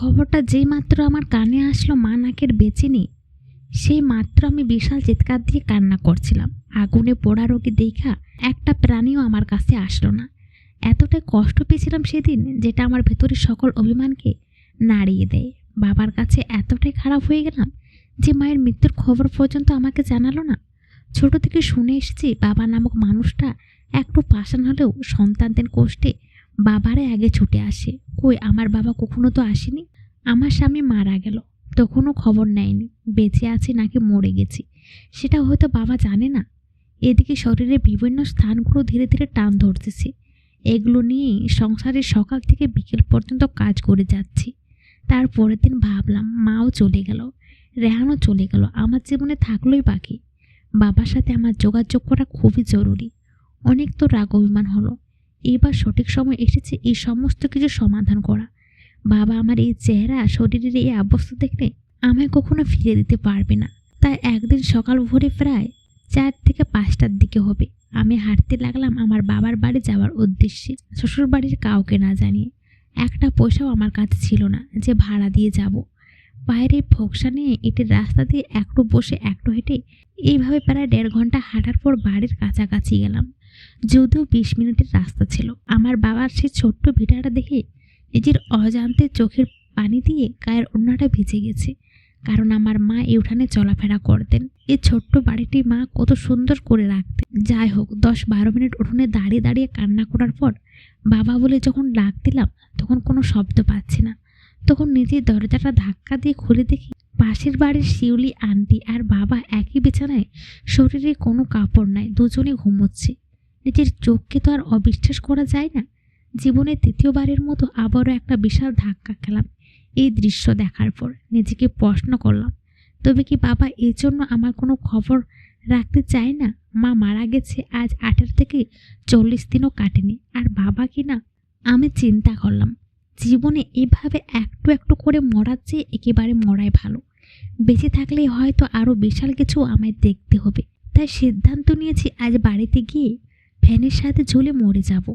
খবরটা যেই মাত্র আমার কানে আসলো, মা নাকের বেঁচে নেই। সেই মাত্র আমি বিশাল চিৎকার দিয়ে কান্না করছিলাম। আগুনে পোড়া রোগী দেখা একটা প্রাণীও আমার কাছে আসলো না। এতটাই কষ্ট পেয়েছিলাম সেদিন, যেটা আমার ভেতরের সকল অভিমানকে নাড়িয়ে দেয়। বাবার কাছে এতটাই খারাপ হয়ে গেলাম যে মায়ের মৃত্যুর খবর পর্যন্ত আমাকে জানালো না। ছোট থেকে শুনে এসেছি, বাবা নামক মানুষটা একটু পাষাণ হলেও সন্তানদের কষ্টে বাবারে আগে ছুটে আসে। কই, আমার বাবা কখনো তো আসেনি? আমার স্বামী মারা গেল। তখনও খবর নেয়নি। বেঁচে আছি নাকি মরে গেছি। সেটা হয়তো বাবা জানে না। এদিকে শরীরের বিভিন্ন স্থানগুলো ধীরে ধীরে টান ধরতেছে। এগুলো নিয়েই সংসারের সকাল থেকে বিকেল পর্যন্ত কাজ করে যাচ্ছি। তার পরের দিন ভাবলাম, মাও চলে গেল। রেহানও চলে গেল। আমার জীবনে থাকলোই বাকি। বাবার সাথে আমার যোগাযোগ করা খুবই জরুরি। অনেক তো রাগ অভিমান হলো। এবার সঠিক সময় এসেছে এই সমস্ত কিছু সমাধান করা। বাবা আমার এই চেহারা, শরীরের এই অবস্থা দেখলে আমায় কখনো ফিরে দিতে পারবে না। তাই একদিন সকাল ভোরে প্রায় চার থেকে পাঁচটার দিকে হবে। আমি হাঁটতে লাগলাম আমার বাবার বাড়ি যাওয়ার উদ্দেশ্যে। শ্বশুর বাড়ির কাউকে না জানিয়ে একটা পয়সাও আমার কাছে ছিল না যে ভাড়া দিয়ে যাব। বাইরে ফোকসা নিয়ে এটির রাস্তা দিয়ে একটু বসে একটু হেঁটে এইভাবে প্রায় দেড় ঘণ্টা হাঁটার পর বাড়ির কাছাকাছি গেলাম। যদিও বিশ মিনিটের রাস্তা ছিল। আমার বাবার সেই ছোট্ট ভিটাটা দেখে নিজের অজান্তে চোখের পানি দিয়ে গায়ের অন্যটা ভিজে গেছে। কারণ আমার মা এই উঠানে চলাফেরা করতেন। এই ছোট্ট বাড়িটি মা কত সুন্দর করে রাখতেন। যাই হোক, দশ বারো মিনিট উঠোনে দাঁড়িয়ে দাঁড়িয়ে কান্না করার পর বাবা বলে যখন ডাক দিলাম, তখন কোনো শব্দ পাচ্ছি না। তখন নিজের দরজাটা ধাক্কা দিয়ে খুলে দেখি পাশের বাড়ির শিউলি আন্টি আর বাবা একই বিছানায় শরীরে কোনো কাপড় নাই, দুজনে ঘুমোচ্ছে। নিজের চোখকে তো আর অবিশ্বাস করা যায় না। জীবনে তৃতীয়বারের মতো আবারও একটা বিশাল ধাক্কা খেলাম। এই দৃশ্য দেখার পর নিজেকে প্রশ্ন করলাম, তবে কি বাবা এর জন্য আমার কোনো খবর রাখতে চায় না? মা মারা গেছে, আজ আঠেরো থেকে চল্লিশ দিনও কাটেনি। আর বাবা কি না? আমি চিন্তা করলাম, জীবনে এভাবে একটু একটু করে মরার চেয়ে একেবারে মরাই ভালো। বেঁচে থাকলেই হয়তো আরও বিশাল কিছু আমায় দেখতে হবে। তাই সিদ্ধান্ত নিয়েছি আজ বাড়িতে গিয়ে ফ্যানের সাথে ঝুলে মরে যাব।